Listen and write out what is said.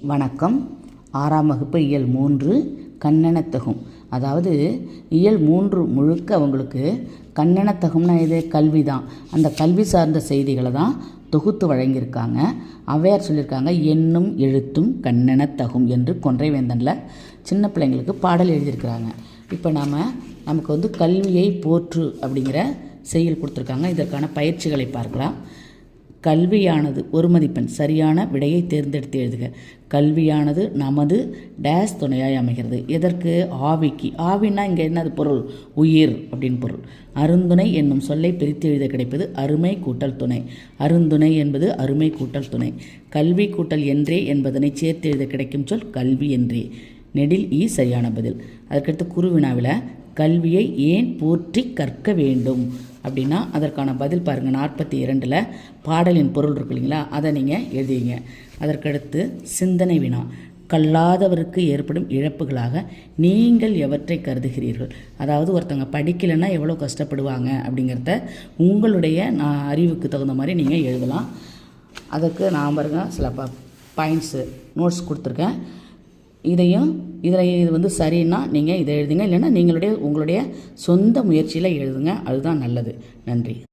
வணக்கம். ஆறாம் வகுப்பு இயல் மூன்று கண்ணனத்தகும். அதாவது இயல் மூன்று முழுக்க அவங்களுக்கு கண்ணனத்தகம்னா இது கல்வி தான் அந்த கல்வி சார்ந்த செய்திகளை தான் தொகுத்து வழங்கியிருக்காங்க. அவையார் சொல்லியிருக்காங்க எண்ணும் எழுத்தும் கண்ணனத்தகும் என்று கொன்றைவேந்தனில் சின்ன பிள்ளைங்களுக்கு பாடல் எழுதியிருக்கிறாங்க. இப்போ நாம் நமக்கு வந்து கல்வியை போற்று அப்படிங்கிற செயல் கொடுத்துருக்காங்க. இதற்கான பயிற்சிகளை பார்க்கலாம். கல்வியானது ஒரு மதிப்பெண். சரியான விடையை தேர்ந்தெடுத்து எழுதுக. கல்வியானது நமது டேஸ் துணையாய் அமைகிறது. எதற்கு? ஆவிக்கு. ஆவின்னா இங்கே என்னது பொருள்? உயிர் அப்படின்னு பொருள். அருந்துணை என்னும் சொல்லை பிரித்து எழுத கிடைப்பது அருமை கூட்டல் துணை. அருந்துணை என்பது அருமை கூட்டல் துணை. கல்வி கூட்டல் என்றே என்பதனை சேர்த்து எழுத கிடைக்கும் சொல் கல்வி என்றே. நெடில் ஈ சரியான பதில். அதற்கடுத்து குருவினாவில் கல்வியை ஏன் போற்றி கற்க வேண்டும்? அப்படின்னா அதற்கான பதில் பாருங்கள் நாற்பத்தி இரண்டில் பாடலின் பொருள் இருக்கு இல்லைங்களா? அதை நீங்கள் எழுதிங்க அதற்கடுத்து சிந்தனை வினா. கல்லாதவருக்கு ஏற்படும் இழப்புகளாக நீங்கள் எவற்றை கருதுகிறீர்கள்? அதாவது ஒருத்தங்க படிக்கலைன்னா எவ்வளோ கஷ்டப்படுவாங்க அப்படிங்கிறத உங்களுடைய நான் அறிவுக்கு தகுந்த மாதிரி நீங்கள் எழுதலாம். அதுக்கு நான் பாருங்கள் சில ப பாயிண்ட்ஸு நோட்ஸ் கொடுத்துருக்கேன். இதையும் இதில் இது வந்து சரின்னா நீங்கள் இதை எழுதுங்க இல்லைன்னா நீங்களுடைய உங்களுடைய சொந்த முயற்சியில் எழுதுங்க. அதுதான் நல்லது. நன்றி.